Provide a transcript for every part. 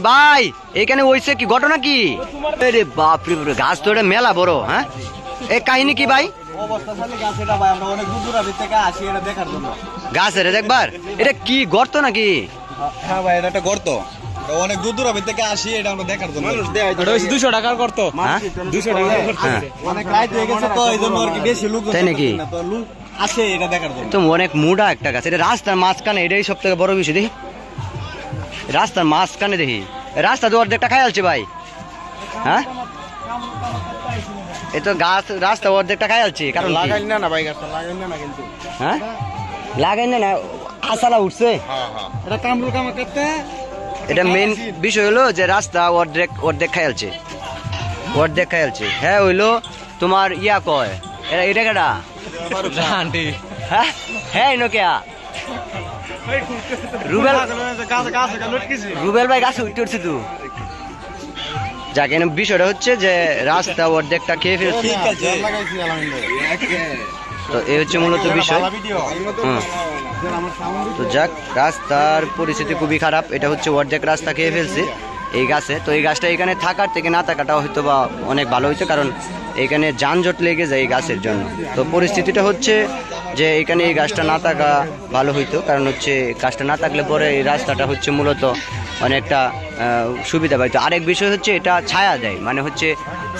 ভাই এখানে হইছে কি ঘটনা কি? আরে বাপ রে গাছ তো এটা মেলা বড় হ্যাঁ? এই কাহিনী কি ভাই? গাছ এটা ভাই আমরা অনেক দূর দূরান্তের থেকে আসি এটা দেখার জন্য। গাছের দেখবার? এটা কি গর্ত নাকি? হ্যাঁ ভাই এটা একটা গর্ত। অনেক দূর দূরান্তের থেকে আসি এটা আমরা দেখার জন্য। মানুষ ওটা হচ্ছে দুশো টাকার করতো হ্যাঁ? দুশো টাকা হ্যাঁ। অনেক হয়ে গেছে তো এই জন্য আর কি বেশি লোক তাই নাকি? লোক আসে এটা দেখার জন্য। তো অনেক মুডা একটা গাছ এটা রাস্তার মাঝখানে এটাই সব থেকে বড় বিষয় দেখি। রাস্তার মাঝখানে দেখি। রাস্তা তো অর্ধেকটা খাই আলছে ভাই। হ্যাঁ? এ তো গাছ রাস্তা অর্ধেকটা খাই আলছে কারণ কি? না না ভাই গাছটা লাগাই না না কিন্তু। হ্যাঁ? লাগাই না না আসালা উঠছে। হ্যাঁ হ্যাঁ। এটা কামরুল কামা করতে? এটা মেন বিষয় হলো যে রাস্তা অর্ধেক অর্ধেক খাইলছে অর্ধেক খাইলছে হ্যাঁ হইল তোমার ইয়া কয়? এটা এটা কেটা আন্টি। হ্যাঁ? হ্যাঁ নোকিয়া। রুবেল রুবেল ভাই গাছে উঠতে উঠছে তো। যাকে এখানে বিষয়টা হচ্ছে যে রাস্তা অর্ধেকটা খেয়ে ফেলছে। তো এই হচ্ছে মূলত বিষয়। তো যাক রাস্তার পরিস্থিতি খুবই খারাপ। এটা হচ্ছে অর্ধেক রাস্তা খেয়ে ফেলছে। এই গাছে। তো এই গাছটা এখানে থাকার থেকে না থাকাটা হয়তো বা অনেক ভালো হইতো, কারণ এখানে যানজট লেগে যায় এই গাছের জন্য। তো পরিস্থিতিটা হচ্ছে যে এখানে এই গাছটা না থাকা ভালো হইতো, কারণ হচ্ছে গাছটা না থাকলে পরে এই রাস্তাটা হচ্ছে মূলত অনেকটা সুবিধা পাইতো। আরেক বিষয় হচ্ছে এটা ছায়া দেয় মানে হচ্ছে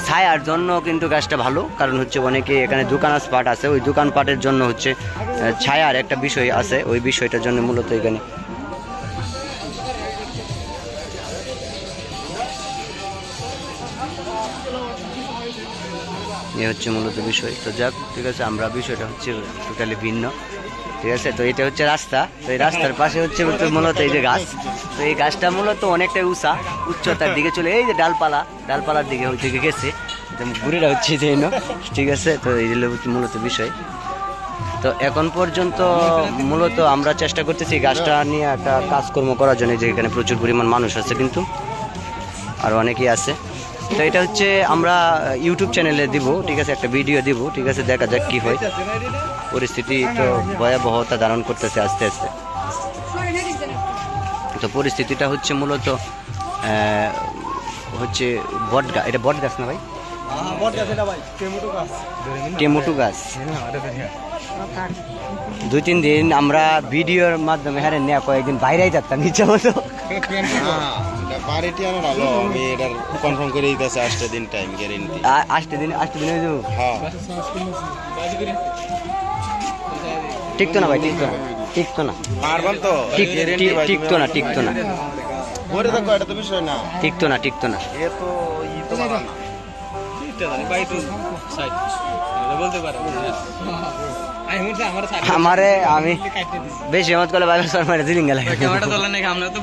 ছায়ার জন্য কিন্তু গাছটা ভালো, কারণ হচ্ছে অনেকে এখানে দোকান পাট আছে, ওই দোকানপাটের জন্য হচ্ছে ছায়ার একটা বিষয় আছে, ওই বিষয়টার জন্য মূলত এখানে এ হচ্ছে মূলত বিষয়। তো যাক, ঠিক আছে, আমরা বিষয়টা হচ্ছে টোটালি ভিন্ন। ঠিক আছে, তো এটা হচ্ছে রাস্তা। তো এই রাস্তার পাশে হচ্ছে মূলত এই যে গাছ। তো এই গাছটা মূলত অনেকটাই উঁচা, উচ্চতার দিকে চলে এই যে ডালপালা, ডালপালার দিকে ওই দিকে গেছে। ঘুরেটা হচ্ছে যে ঠিক আছে, তো এই মূলত বিষয়। তো এখন পর্যন্ত মূলত আমরা চেষ্টা করতেছি গাছটা নিয়ে একটা কাজকর্ম করার জন্য, যে এখানে প্রচুর পরিমাণ মানুষ আছে কিন্তু, আর অনেকেই আছে। তো এটা হচ্ছে আমরা ইউটিউব চ্যানেলে দিব, ঠিক আছে? একটা ভিডিও দিব, ঠিক আছে? দেখা যাক কি হয়। পরিস্থিতি তো ভয়াবহতা ধারণ করতেছে আস্তে আস্তে। তো পরিস্থিতিটা হচ্ছে মূলত হচ্ছে বট গাছ এটা বট গাছ না ভাই? হ্যাঁ টেমুটো গাছ। দুই তিন দিন আমরা ভিডিওর মাধ্যমে হ্যাঁ নেওয়া কয়েকদিন বাইরেই যাতাম ইচ্ছা মতো। বাড়িটি আমি এটার কনফার্ম করে দিতেছে আসতে দিন টাইম গ্যারেন্টি আ- আসতে দিন আসতে দিন হয়ে যাব হ্যাঁ। না ভাই না টিকতো না। পারবেন তো ঠিক গ্যারেন্টি ঠিক- টিকতো না টিকতো না। বলে তো বিষয় না। এ তো ই তো আমার আমি বেশি মত করলে বাইরে সর মারে দিলিঙ্গা লাগে। ক্যামেরাটা তোলা নাকি আমরা তো